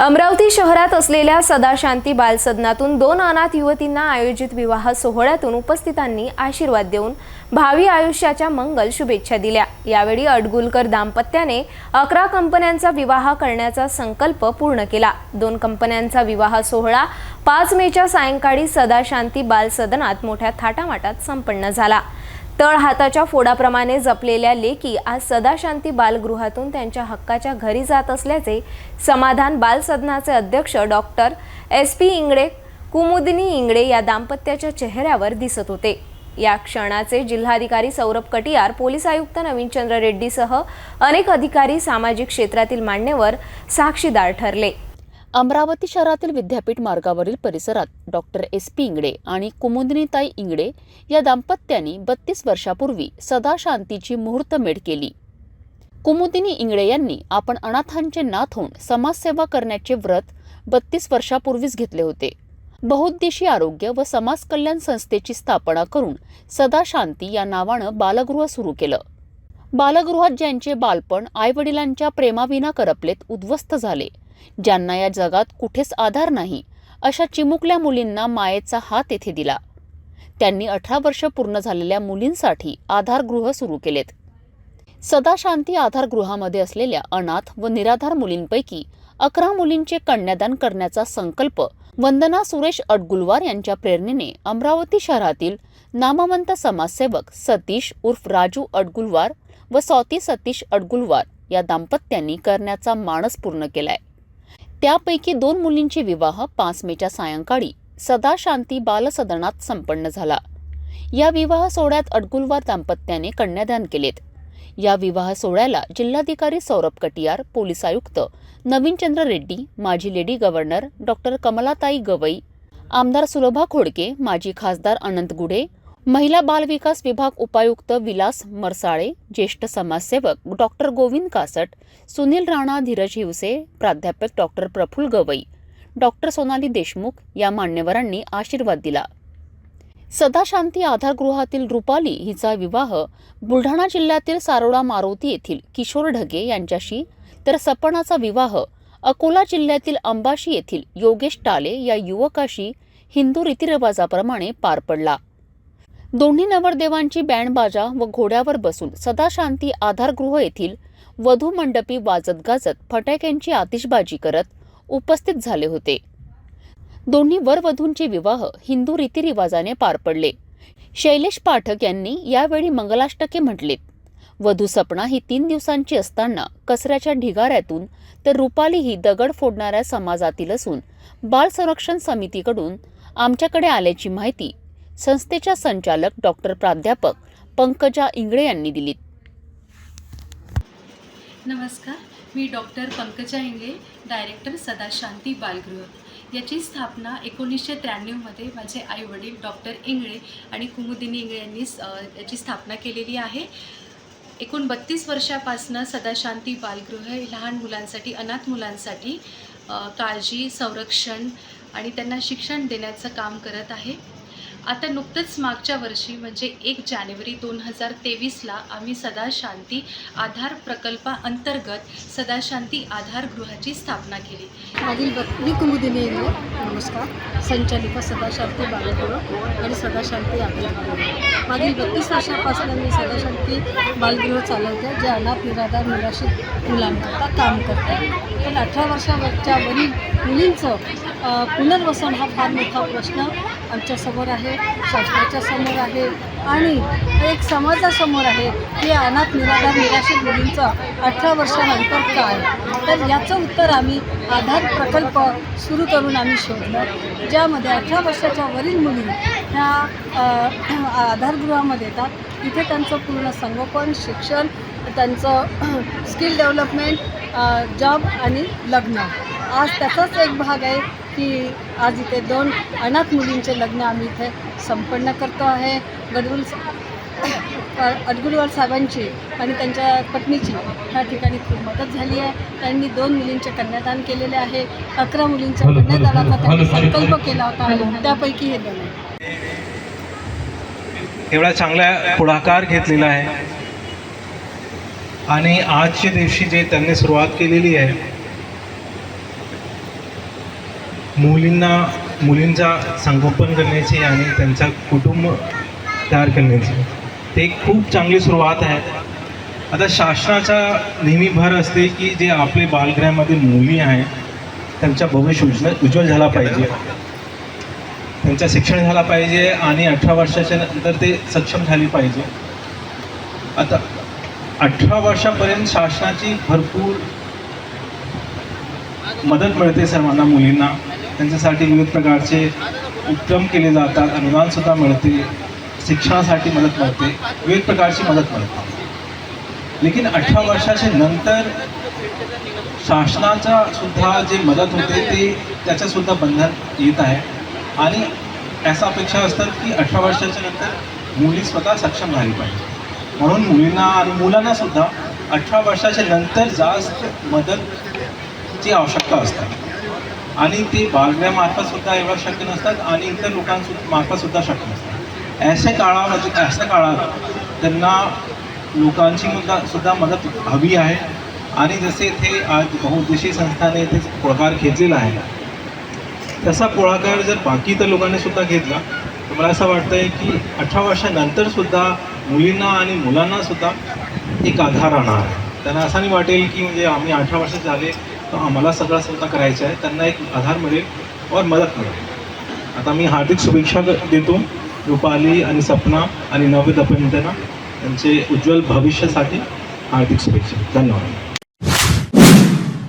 अमरावती शहरात असलेल्या सदाशांती बालसदनातून दोन अनाथ युवतींना आयोजित विवाह सोहळ्यातून उपस्थितांनी आशीर्वाद देऊन भावी आयुष्याच्या मंगल शुभेच्छा दिल्या. यावेळी अडगुलकर दाम्पत्याने अकरा कंपन्यांचा विवाह करण्याचा संकल्प पूर्ण केला. दोन कंपन्यांचा विवाह सोहळा पाच मेच्या सायंकाळी सदाशांती बालसदनात मोठ्या थाटामाटात संपन्न झाला. तळ हाताच्या फोडाप्रमाणे जपलेल्या लेकी आज सदाशांती बालगृहातून त्यांच्या हक्काच्या घरी जात असल्याचे समाधान बालसदनाचे अध्यक्ष doctor S P Ingade Kumudini Ingade या दाम्पत्याच्या चेहऱ्यावर दिसत होते. या क्षणाचे जिल्हाधिकारी सौरभ कटियार पोलीस आयुक्त नवीनचंद्र रेड्डीसह अनेक अधिकारी सामाजिक क्षेत्रातील मान्यवर साक्षीदार ठरले. अमरावती शहरातील विद्यापीठ मार्गावरील परिसरात डॉक्टर एस पी इंगडे आणि कुमुदिनीताई इंगडे या दाम्पत्यानी बत्तीस वर्षापूर्वी सदा शांतीची मुहूर्तमेढ केली. कुमुदिनी इंगडे यांनी आपण अनाथांचे नाथ होऊन समाजसेवा करण्याचे व्रत बत्तीस वर्षापूर्वीच घेतले होते. बहुद्देशी आरोग्य व समाज कल्याण संस्थेची स्थापना करून सदा शांती या नावानं बालगृह सुरू केलं. बालगृहात ज्यांचे बालपण आईवडिलांच्या प्रेमाविना करपलेत उद्ध्वस्त झाले. ज्यांना या जगात कुठेच आधार नाही अशा चिमुकल्या मुलींना मायेचा हात येथे दिला. त्यांनी अठरा वर्ष पूर्ण झालेल्या मुलींसाठी आधारगृह सुरू केलेत. सदाशांती आधारगृहामध्ये असलेल्या अनाथ व निराधार मुलींपैकी अकरा मुलींचे कन्यादान करण्याचा संकल्प वंदना सुरेश अडगुलवार यांच्या प्रेरणेने अमरावती शहरातील नामवंत समाजसेवक सतीश उर्फ राजू अडगुलवार व स्वाती सतीश अडगुलवार या दाम्पत्यांनी करण्याचा मानस पूर्ण केलाय. त्यापैकी दोन मुलींचे विवाह पाच मेच्या सायंकाळी सदा शांती बालसदनात संपन्न झाला. या विवाह सोहळ्यात अडगुलवार दाम्पत्याने कन्यादान केलेत. या विवाह सोहळ्याला जिल्हाधिकारी सौरभ कटियार पोलीस आयुक्त नवीनचंद्र रेड्डी माजी lady governor doctor Kamalatai Gavai आमदार सुलभा खोडके माजी खासदार अनंत गुढे महिला बाल विकास विभाग उपायुक्त विलास मरसाळे ज्येष्ठ समाजसेवक डॉक्टर गोविंद कासट सुनील राणा धीरज हिवसे प्राध्यापक डॉक्टर प्रफुल गवई डॉक्टर सोनाली देशमुख या मान्यवरांनी आशीर्वाद दिला. सदाशांती आधारगृहातील रुपाली हिचा विवाह बुलढाणा जिल्ह्यातील सारोडा मारुती येथील किशोर ढगे यांच्याशी तर सपनाचा विवाह अकोला जिल्ह्यातील अंबाशी येथील योगेश टाले या युवकाशी हिंदू रीतिरिवाजाप्रमाणे पार पडला. दोन्ही नवरदेवांची बँडबाजा व घोड्यावर बसून सदाशांती आधारगृह येथील वधू मंडपी वाजत गाजत फटाक्यांची आतिषबाजी करत उपस्थित झाले होते. दोन्ही वरवधूंचे विवाह हिंदू रीतिरिवाजाने पार पडले. शैलेश पाठक यांनी यावेळी मंगलाष्टके म्हटलेत. वधू सपना ही तीन दिवसांची असताना कचऱ्याच्या ढिगाऱ्यातून तर रुपाली ही दगड फोडणाऱ्या समाजातील असून बाल संरक्षण समितीकडून आमच्याकडे आल्याची माहिती संस्थेच्या संचालक डॉक्टर प्राध्यापक पंकजा इंगळे यांनी दिली नमस्कार मी डॉक्टर पंकजा इंगळे डायरेक्टर सदाशांती बालगृह. याची स्थापना एकोणीसशे त्र्याण्णवमध्ये माझे आई वडील डॉक्टर इंगळे आणि कुमुदिनी इंगळे यांनी याची स्थापना केलेली आहे. एकूण बत्तीस वर्षापासनं सदाशांती बालगृह हे लहान मुलांसाठी अनाथ मुलांसाठी काळजी संरक्षण आणि त्यांना शिक्षण देण्याचं काम करत आहे. आता नुकतंच मागच्या वर्षी म्हणजे एक जानेवारी दोन हजार तेवीसला आम्ही सदाशांती आधार प्रकल्पाअंतर्गत सदाशांती आधारगृहाची स्थापना केली. मागील मी कुमुदिनी नमस्कार. संचालिका सदाशांती बालगृह आणि सदाशांती आधार मागील बत्तीस वर्षापासून मी सदाशांती बालगृह चालवते जे अनाथ निराधार निराशित मुलांकरता काम करते. पण अठरा वर्षावरच्या वरील मुलींचं पुनर्वसन हा फार मोठा प्रश्न आमच्यासमोर आहे शासनाच्या समोर आहे आणि एक समाजासमोर आहे की अनाथ निराधार निराशित मुलींचं अठरा वर्षानंतर काय? तर याचं उत्तर आम्ही आधार प्रकल्प सुरू करून आम्ही शोधलं ज्यामध्ये अठरा वर्षाच्या वरील मुली ह्या आधारगृहामध्ये येतात. तिथे त्यांचं पूर्ण संगोपन शिक्षण त्यांचं स्किल डेव्हलपमेंट जॉब आणि लग्न. आज त्याचाच एक भाग आहे. की आज इथे दोन अनाथ मुलींचे लग्न आम्ही इथे संपन्न करतो आहे. गडगुल अडगुलवार साहेबांची आणि त्यांच्या पत्नीची ह्या ठिकाणी खूप मदत झाली आहे. त्यांनी दोन मुलींचे कन्यादान केलेले आहे. अकरा मुलींच्या कन्यादानाचा त्यांनी संकल्प केला होता त्यापैकी हे दोन एवढा चांगला पुढाकार घेतलेला आहे. आणि आजच्या दिवशी जे त्यांनी सुरुवात केलेली आहे मुलींना मुलींचा संगोपन करण्याची आणि त्यांचा कुटुंब तयार करण्याची. ते खूप चांगली सुरुवात आहे. आता शासनाचा नेहमी भर असते की जे आपले बालगृहामध्ये मुली आहेत त्यांच्या भविष्य उज्ज्वल उज्ज्वल झाला पाहिजे. त्यांचं शिक्षण झाला पाहिजे आणि अठरा वर्षाच्या नंतर ते सक्षम झाली पाहिजे. आता अठरा वर्षापर्यंत शासनाची भरपूर मदत मिळते सर्वांना मुलींना. त्यांच्यासाठी विविध प्रकारचे उपक्रम केले जातात अनुदानसुद्धा मिळते शिक्षणासाठी मदत मिळते विविध प्रकारची मदत मिळते. लेकिन अठरा वर्षाच्या नंतर शासनाचा सुद्धा जे मदत होते ते त्याच्यासुद्धा बंधन येत आहे. आणि अशा अपेक्षा असतात की अठरा वर्षाच्या नंतर मुली स्वतः सक्षम झाली पाहिजे. म्हणून मुलींना आणि मुलांनासुद्धा अठरा वर्षाच्या नंतर जास्त मदतची आवश्यकता असते. आणि ते बालगृहामार्फत सुद्धा एवढं शक्य नसतात आणि इतर लोकांमार्फत सुद्धा शक्य नसतात. अशा काळामध्ये अशा काळात त्यांना लोकांची मुद्दा सुद्धा मदत हवी आहे. आणि जसे ते आज बहुउद्देशीय संस्थाने इथे पुढाकार घेतलेला आहे. तसा पुढाकार जर बाकी इतर लोकांनी सुद्धा घेतला तर मला असं वाटतं आहे की अठरा वर्षानंतर सुद्धा मुलींना आणि मुलांना सुद्धा एक आधार राहणार आहे. त्यांना असं नाही वाटेल की म्हणजे आम्ही अठरा वर्ष झाले तर आम्हाला सगळा स्वतः करायचं आहे. त्यांना एक आधार मिळेल और मदत मिळेल. आता मी हार्दिक शुभेच्छा देतो. रुपाली आणि सपना आणि नववीत अभिनेत्यांना त्यांचे उज्ज्वल भविष्यासाठी हार्दिक शुभेच्छा. धन्यवाद.